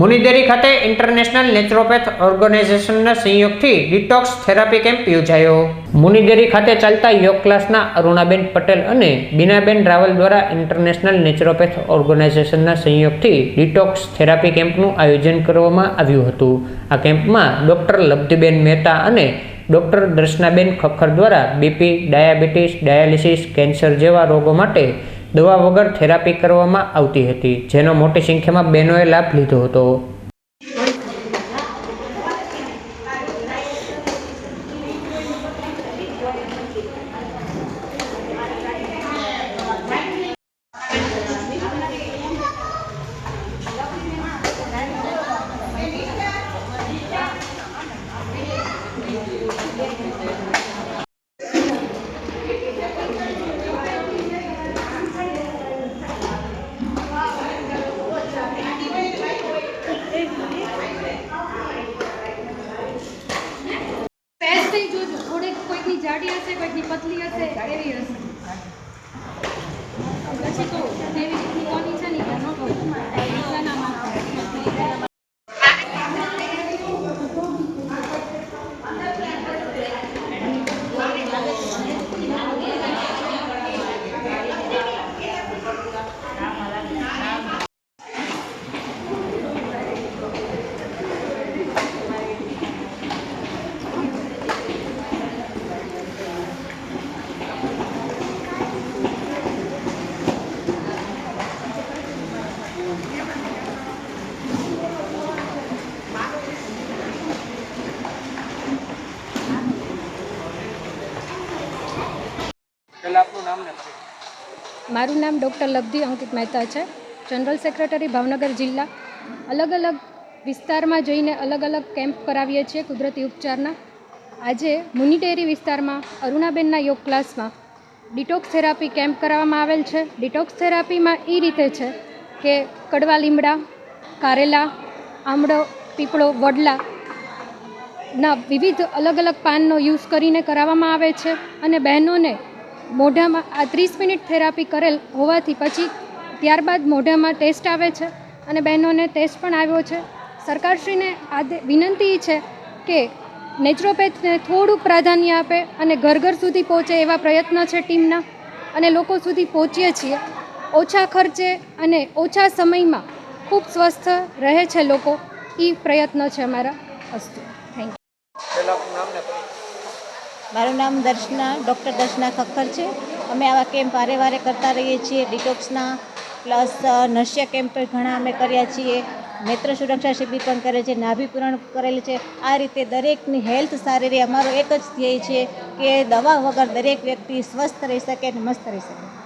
મુનિદેરી ખાતે international naturopath ઓર્ગેનાઇઝેશનના સંયોગથી ડિટોક્સ થેરાપી કેમ્પ યોજાયો. મુનિદેરી ખાતે ચાલતા યોગ ક્લાસના અરુણાબેન પટેલ અને બીનાબેન રાવલ દ્વારા ઇન્ટરનેશનલ નેચરોપેથ ઓર્ગેનાઇઝેશનના સંયોગથી ડિટોક્સ થેરાપી કેમ્પનું આયોજન કરવામાં આવ્યું હતું. આ કેમ્પમાં ડૉક્ટર લબ્ધબેન મહેતા અને ડૉક્ટર દર્શનાબેન ખખર દ્વારા બીપી, ડાયાબિટીસ, ડાયાલિસિસ, કેન્સર જેવા રોગો માટે દવા વગર થેરાપી કરવામાં આવતી હતી જેનો મોટી સંખ્યામાં બહેનોએ લાભ લીધો હતો. થઈ જોજો થોડીક કોઈકની જાડી હશે, કોઈકની પતલી હશે, એવી હશે. પછી તો એવી રીતની કોની છે ને કે ન કહું પીઝાના મારું નામ ડૉક્ટર લબ્ધિ અંકિત મહેતા છે. જનરલ સેક્રેટરી ભાવનગર જિલ્લા. અલગ અલગ વિસ્તારમાં જઈને અલગ અલગ કેમ્પ કરાવીએ છીએ કુદરતી ઉપચારના. આજે મુનિટેરી વિસ્તારમાં અરુણાબેનના યોગ ક્લાસમાં ડિટોક્સ થેરાપી કેમ્પ કરાવવામાં આવેલ છે. ડિટોક્સ થેરાપીમાં એ રીતે છે કે કડવા લીમડા, કારેલા, આમળો, પીપળો, વડલા ના વિવિધ અલગ અલગ પાનનો યુઝ કરીને કરાવવામાં આવે છે અને બહેનોને મોઢામાં આ ત્રીસ મિનિટ થેરાપી કરેલ હોવાથી પછી ત્યારબાદ મોઢામાં ટેસ્ટ આવે છે અને બહેનોને ટેસ્ટ પણ આવ્યો છે. સરકારશ્રીને આદે વિનંતી છે કે નેચરોપેથને થોડુંક પ્રાધાન્ય આપે અને ઘર ઘર સુધી પહોંચે એવા પ્રયત્ન છે ટીમના અને લોકો સુધી પહોંચીએ છીએ. ઓછા ખર્ચે અને ઓછા સમયમાં ખૂબ સ્વસ્થ રહે છે લોકો. એ પ્રયત્ન છે અમારા. અસ્તુ. થેન્ક યુ મારું નામ દર્શના, ડૉક્ટર દર્શના ખખર છે. અમે આવા કેમ્પ વારે વારે કરતા રહીએ છીએ, ડિટોક્સના પ્લસ નશ્ય કેમ્પ ઘણા અમે કર્યા છીએ. નેત્ર સુરક્ષા શિબિર પણ કરે છે, નાભી પૂરણ કરેલી છે. આ રીતે દરેકની હેલ્થ સારી રહે, અમારો એક જ ધ્યેય છે કે દવા વગર દરેક વ્યક્તિ સ્વસ્થ રહી શકે અને મસ્ત રહી શકે.